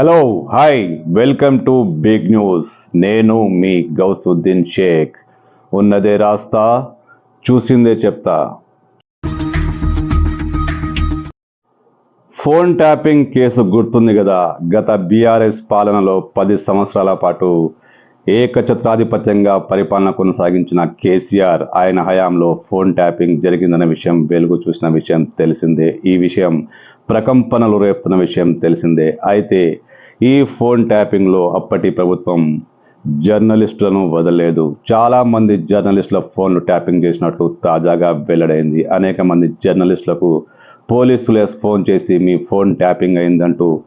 Hello hi welcome to Big News నేను మీ గౌసుద్దీన్ షేక్. ఉన్నదే రాస్తా చూసిందే చెప్తా. ఫోన్ ట్యాపింగ్ కేసు గుర్తుంది కదా. గత బీఆర్ఎస్ పాలనలో పది సంవత్సరాల పాటు ఏకఛత్రాధిపత్యంగా పరిపాలన కొనసాగించిన కేసీఆర్ ఆయన హయాంలో ఫోన్ ట్యాపింగ్ జరిగిందన్న విషయం వెలుగు చూసిన విషయం తెలిసిందే. ఈ విషయం ప్రకంపనలు రేపుతున్న విషయం తెలిసిందే. అయితే ఈ ఫోన్ ట్యాపింగ్లో అప్పటి ప్రభుత్వం జర్నలిస్టులను వదలలేదు. చాలామంది జర్నలిస్టుల ఫోన్లు ట్యాపింగ్ చేసినట్లు తాజాగా వెల్లడైంది. అనేక మంది జర్నలిస్టులకు పోలీసులే ఫోన్ చేసి మీ ఫోన్ ట్యాపింగ్ అయిందంటూ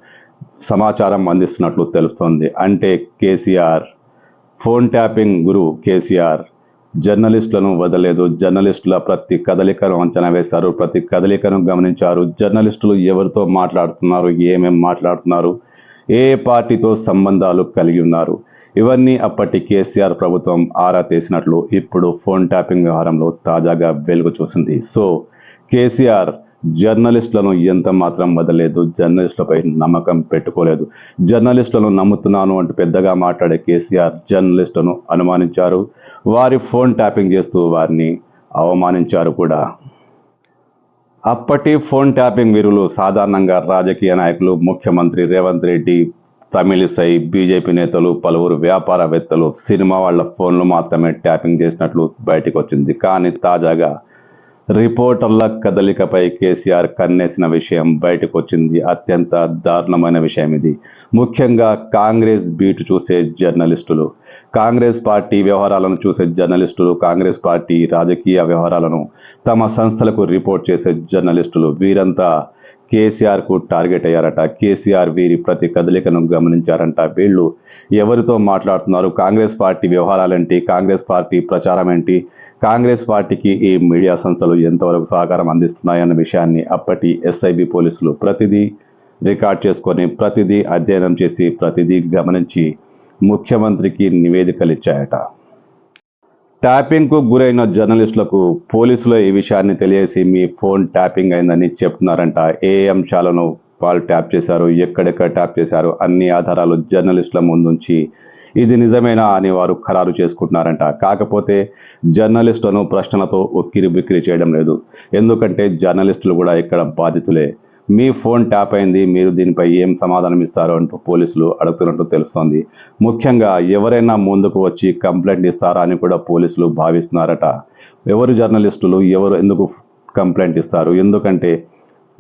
సమాచారం అందిస్తున్నట్లు తెలుస్తోంది. అంటే కేసీఆర్ ఫోన్ ట్యాపింగ్ గురు కేసీఆర్ జర్నలిస్టులను వదలలేదు. జర్నలిస్టుల ప్రతి కదలికను అంచనా వేశారు. ప్రతి కదలికను గమనించారు. జర్నలిస్టులు ఎవరితో మాట్లాడుతున్నారు? ఏమేమి మాట్లాడుతున్నారు? ఏ పార్టీతో సంబంధాలు కలిగి ఉన్నారు? ఇవన్నీ అప్పటి కేసీఆర్ ప్రభుత్వం ఆరా తీసినట్లు ఇప్పుడు ఫోన్ ట్యాపింగ్ వ్యవహారంలో తాజాగా వెలుగు చూసింది. సో కేసీఆర్ జర్నలిస్టులను ఎంత మాత్రం వదలలేదు జర్నలిస్టులపై నమ్మకం పెట్టుకోలేదు. జర్నలిస్టులను నమ్ముతున్నాను అంటూ పెద్దగా మాట్లాడే కేసీఆర్ జర్నలిస్టులను అనుమానించారు. వారి ఫోన్ ట్యాపింగ్ చేస్తూ వారిని అవమానించారు కూడా. అప్పటి ఫోన్ ట్యాపింగ్ వీరులు సాధారణంగా రాజకీయ నాయకులు ముఖ్యమంత్రి రేవంత్ రెడ్డి తమిళిసై బీజేపీ నేతలు పలువురు వ్యాపారవేత్తలు సినిమా వాళ్ళ ఫోన్లు మాత్రమే ట్యాపింగ్ చేసినట్లు బయటకు వచ్చింది కానీ తాజాగా రిపోర్టర్ల కదలికపై కేసీఆర్ కన్నేసిన విషయం బయటకు వచ్చింది అత్యంత దారుణమైన విషయం ఇది. ముఖ్యంగా కాంగ్రెస్ బీటు చూసే జర్నలిస్టులు. కాంగ్రెస్ పార్టీ వ్యవహారాలను చూసే జర్నలిస్టులు కాంగ్రెస్ పార్టీ రాజకీయ వ్యవహారాలను తమ సంస్థలకు రిపోర్ట్ చేసే జర్నలిస్టులు వీరంతా కేసీఆర్కు టార్గెట్ అయ్యారట. కేసీఆర్ వీరి ప్రతి కదలికను గమనించారంట. వీళ్ళు ఎవరితో మాట్లాడుతున్నారు? కాంగ్రెస్ పార్టీ వ్యవహారాలేంటి? కాంగ్రెస్ పార్టీ ప్రచారం ఏంటి కాంగ్రెస్ పార్టీకి ఈ మీడియా సంస్థలు ఎంతవరకు సహకారం అందిస్తున్నాయన్న విషయాన్ని అప్పటి ఎస్ఐబి పోలీసులు ప్రతిదీ రికార్డ్ చేసుకొని ప్రతిదీ అధ్యయనం చేసి ప్రతిదీ గమనించి ముఖ్యమంత్రికి నివేదికలు ఇచ్చాయట ట్యాపింగ్కు గురైన జర్నలిస్టులకు పోలీసులు ఈ విషయాన్ని తెలియసి మీ ఫోన్ ట్యాపింగ్ అయిందని చెప్తున్నారంట. ఏ అంశాలను వాళ్ళు ట్యాప్ చేశారు ఎక్కడెక్కడ ట్యాప్ చేశారు అన్ని ఆధారాలు జర్నలిస్టుల ముందుంచి ఇది నిజమేనా అని వారు ఖరారు చేసుకుంటున్నారంట. కాకపోతే జర్నలిస్టులను ప్రశ్నలతో ఉక్కిరి బిక్కిరి చేయడం లేదు. ఎందుకంటే జర్నలిస్టులు కూడా ఇక్కడ బాధితులే. మీ ఫోన్ ట్యాప్ అయింది మీరు దీనిపై ఏం సమాధానం ఇస్తారు అంటూ పోలీసులు అడుగుతున్నట్టు తెలుస్తోంది. ముఖ్యంగా ఎవరైనా ముందుకు వచ్చి కంప్లైంట్ ఇస్తారా అని కూడా పోలీసులు భావిస్తున్నారట. ఎవరు జర్నలిస్టులు ఎవరు ఎందుకు కంప్లైంట్ ఇస్తారు? ఎందుకంటే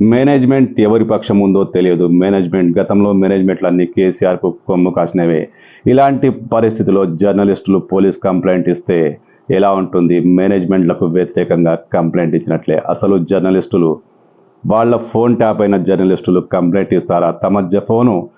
మేనేజ్మెంట్ ఎవరి పక్షం ఉందో తెలియదు. మేనేజ్మెంట్ గతంలో మేనేజ్మెంట్లన్నీ కేసీఆర్కు కొమ్ము కాసినవే. ఇలాంటి పరిస్థితిలో జర్నలిస్టులు పోలీస్ కంప్లైంట్ ఇస్తే ఎలా ఉంటుంది? మేనేజ్మెంట్లకు వ్యతిరేకంగా కంప్లైంట్ ఇచ్చినట్లే. అసలు జర్నలిస్టులు వాళ్ళ ఫోన్ ట్యాప్ అయిన జర్నలిస్టులు కంప్లైంట్ ఇస్తారా? తమ ఫోను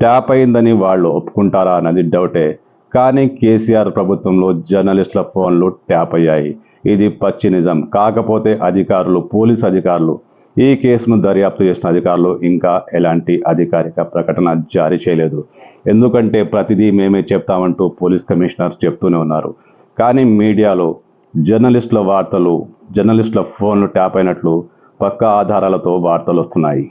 ట్యాప్ అయిందని వాళ్ళు ఒప్పుకుంటారా అన్నది డౌటే. కానీ కేసీఆర్ ప్రభుత్వంలో జర్నలిస్టుల ఫోన్లు ట్యాప్ అయ్యాయి. ఇది పచ్చి నిజం. కాకపోతే అధికారులు పోలీస్ అధికారులు ఈ కేసును దర్యాప్తు చేసిన అధికారులు ఇంకా ఎలాంటి అధికారిక ప్రకటన జారీ చేయలేదు. ఎందుకంటే ప్రతిదీ మేమే చెప్తామంటూ పోలీస్ కమిషనర్ చెప్తూనే ఉన్నారు. కానీ మీడియాలో జర్నలిస్టుల వార్తలు జర్నలిస్టుల ఫోన్లు ట్యాప్ అయినట్లు పక్కా ఆధారాలతో వార్తలు వస్తున్నాయి